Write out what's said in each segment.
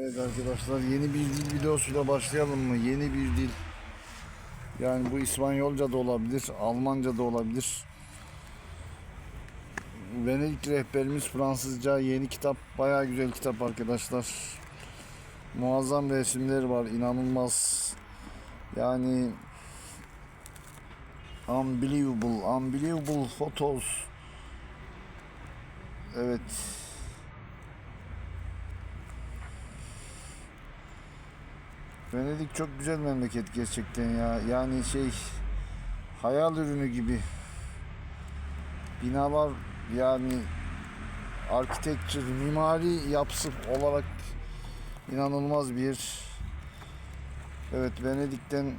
Evet arkadaşlar yeni bir dil videosuyla başlayalım mı? Yeni bir dil. Yani bu İspanyolca da olabilir, Almanca da olabilir. Venedik rehberimiz Fransızca yeni kitap. Bayağı güzel kitap arkadaşlar. Muazzam resimler var, inanılmaz. Yani unbelievable, unbelievable photos. Evet. Venedik çok güzel memleket gerçekten ya. Yani şey hayal ürünü gibi. Binalar yani architecture, mimari yapısı olarak inanılmaz bir yer. Evet Venedik'ten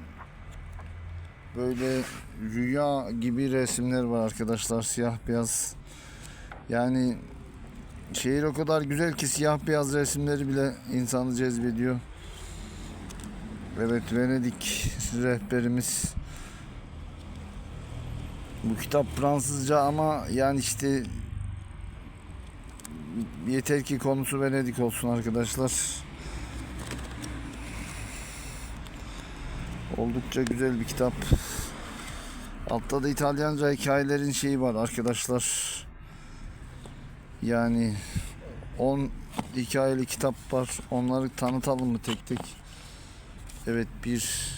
böyle rüya gibi resimler var arkadaşlar siyah beyaz. Yani şehir o kadar güzel ki siyah beyaz resimleri bile insanı cezbediyor. Evet Venedik rehberimiz. Bu kitap Fransızca ama yani işte yeter ki konusu Venedik olsun arkadaşlar. Oldukça güzel bir kitap. Altta da İtalyanca hikayelerin şeyi var arkadaşlar. Yani 10 hikayeli kitap var. Onları tanıtalım mı tek tek? Evet bir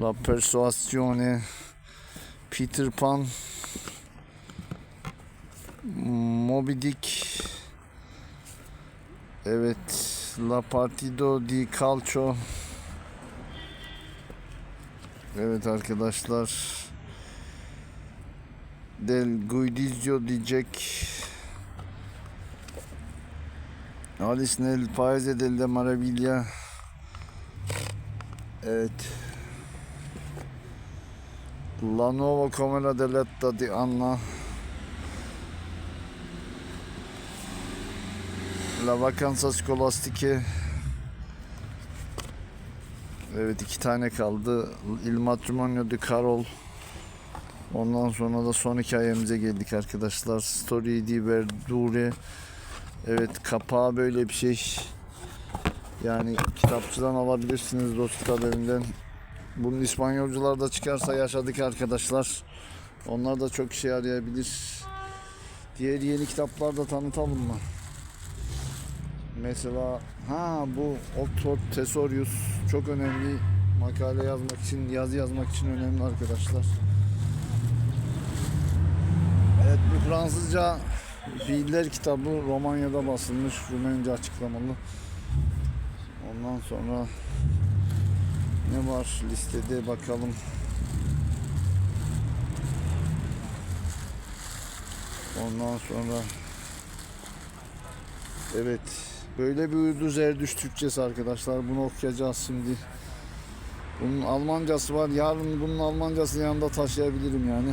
La Persuasione Peter Pan Moby Dick. Evet La Partido di Calcio. Evet arkadaşlar Del Guidizio di Jack. Alice nel Paese delle Maraviglia Evet. La nuova camera di Anna. La vacanza scolastica. Evet iki tane kaldı. Il matrimonio di Carol. Ondan sonra da son hikayemize geldik arkadaşlar. Story di Verdure. Evet kapağı böyle bir şey. Yani kitapçıdan alabilirsiniz dost kitap evinden. Bunun İspanyolcular da çıkarsa yaşadık arkadaşlar. Onlar da çok işe yarayabilir. Diğer yeni kitaplar da tanıtalım mı? Mesela ha bu Oxford Thesaurus çok önemli makale yazmak için, yazı yazmak için önemli arkadaşlar. Evet bu Fransızca fiiller kitabı Romanya'da basılmış, Rumence açıklamalı. Ondan sonra ne var listede bakalım. Ondan sonra evet böyle bir uydu Zerdüş Türkçesi arkadaşlar bunu okuyacağız şimdi. Bunun Almancası var. Yarın bunun Almancasını yanında taşıyabilirim yani.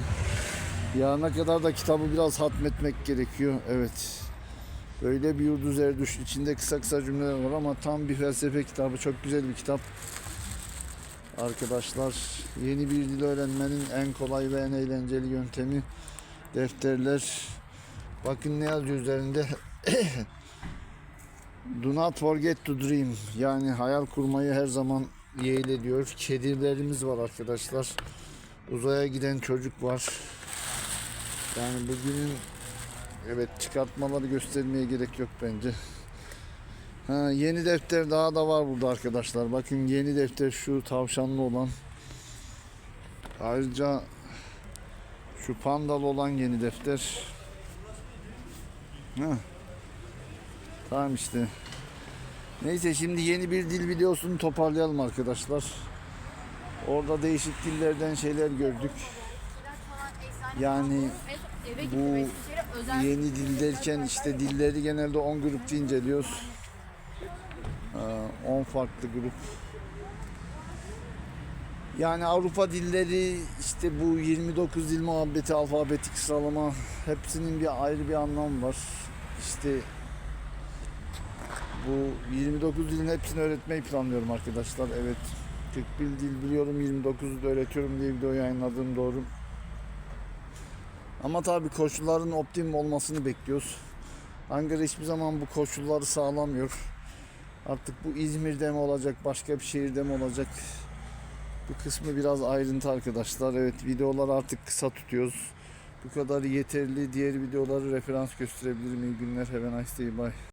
Yarına kadar da kitabı biraz hatmetmek gerekiyor. Evet. Böyle bir yurdu Zerdüş içinde kısa kısa cümleler var ama tam bir felsefe kitabı. Çok güzel bir kitap. Arkadaşlar yeni bir dil öğrenmenin en kolay ve en eğlenceli yöntemi defterler. Bakın ne yazıyor üzerinde. Do not forget to dream. Yani hayal kurmayı her zaman yeğil ediyor. Kedilerimiz var arkadaşlar. Uzaya giden çocuk var. Yani bugünün Evet çıkartmaları göstermeye gerek yok bence. Ha, yeni defter daha da var burada arkadaşlar. Bakın yeni defter şu tavşanlı olan. Ayrıca şu pandalı olan yeni defter. Ha. Tamam işte. Neyse şimdi yeni bir dil videosunu toparlayalım arkadaşlar. Orada değişik dillerden şeyler gördük. Yani bu yeni dil derken işte dilleri genelde 10 grupta inceliyoruz. Ee, 10 farklı grup. Yani Avrupa dilleri işte bu 29 dil muhabbeti, alfabetik sıralama hepsinin bir ayrı bir anlamı var. İşte bu 29 dilin hepsini öğretmeyi planlıyorum arkadaşlar. Evet 41 dil biliyorum 29'u da öğretiyorum diye video yayınladığım doğru. Ama tabii koşulların optimum olmasını bekliyoruz. Ankara hiçbir zaman bu koşulları sağlamıyor. Artık bu İzmir'de mi olacak, başka bir şehirde mi olacak? Bu kısmı biraz ayrıntı arkadaşlar. Evet videolar artık kısa tutuyoruz. Bu kadar yeterli. Diğer videoları referans gösterebilirim. İyi günler. Have a nice day. Bye.